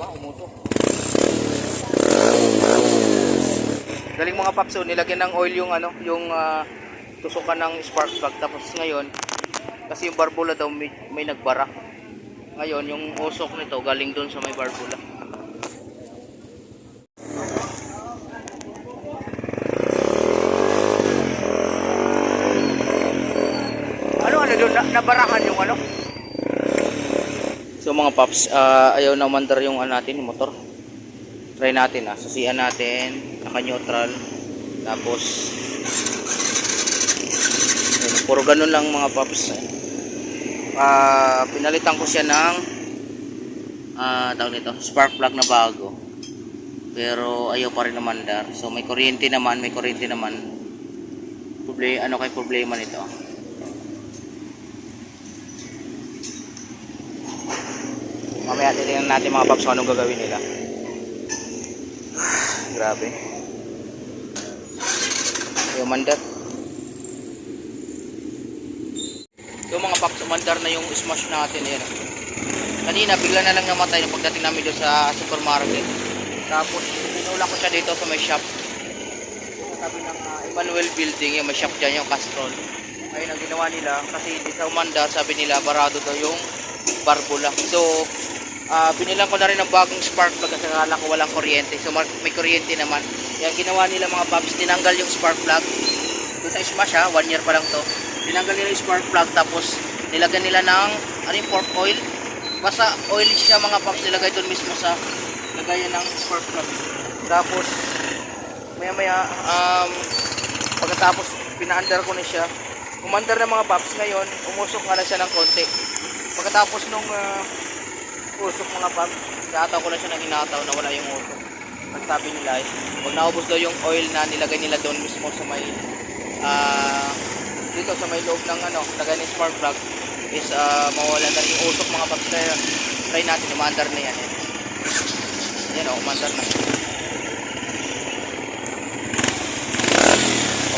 ba? Umusok. Galing mga paps, oh, nilagyan ng oil yung ano, yung ah, tusukan ng spark plug. Tapos ngayon, kasi yung barbula daw may, may nagbara. Ngayon, yung usok nito galing doon sa may barbula. Ano ano doon? Na, nabarahan yung ano? So mga paps, ah, ayaw na umandar yung ano natin, yung motor. Try natin ah, sasian natin, naka-neutral. Tapos ayun, puro ganun lang mga paps. Ah, pinalitan ko siya ng ah, tawag nito, spark plug na bago. Pero ayaw pa rin umandar. So may kuryente naman, may kuryente naman. Problema, ano kay problema nito? Mamaya titingnan natin mga paps kung anong gagawin nila. Grabe. Yung mandar. Yung mga paps, mandar na yung smash natin. Yan. Kanina, bigla na lang namatay nung pagdating namin doon sa supermarket. Tapos, pinula ko siya dito sa may shop. Sa tabi ng ah, Emmanuel Building, yung may shop dyan, yung Castrol. Ayun ang ginawa nila, kasi hindi sa umandar, sabi nila, barado daw yung barbula. So, Ah, binilang ko na rin ng bagong spark plug kasi ko walang kuryente. So may kuryente naman. Yung ginawa nila mga paps, tinanggal yung spark plug. Doon sa Smash ha, one year pa lang to. Tinanggal nila yung spark plug tapos nilagyan nila ng ano yung oil. Basta oil siya mga paps nilagay doon mismo sa lagayan ng spark plug. Tapos maya maya um, pagkatapos pinaandar ko na siya. Umandar na mga paps ngayon, umusok nga na siya ng konti. Pagkatapos nung ah, usok mga pag Hinataw ko na siya ng hinataw na wala yung usok. At sabi nila, eh, pag naubos daw yung oil na nilagay nila doon mismo sa may ah dito sa may loob ng ano, lagay ng spark plug is ah mawala na rin yung usok mga paps kaya try natin, umandar na yan. Eh. Yan o, umandar na.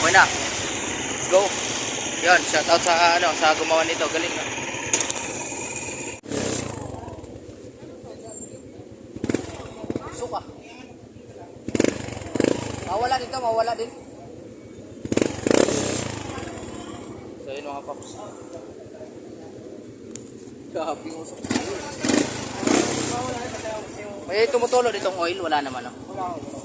Okay na. Let's go. Yun, shout out sa ano, sa gumawa nito. Galing na. Mawala dito, mawala din. So yun mga paps. Grabe yung usok. May tumutulo ditong oil, wala naman. Oh.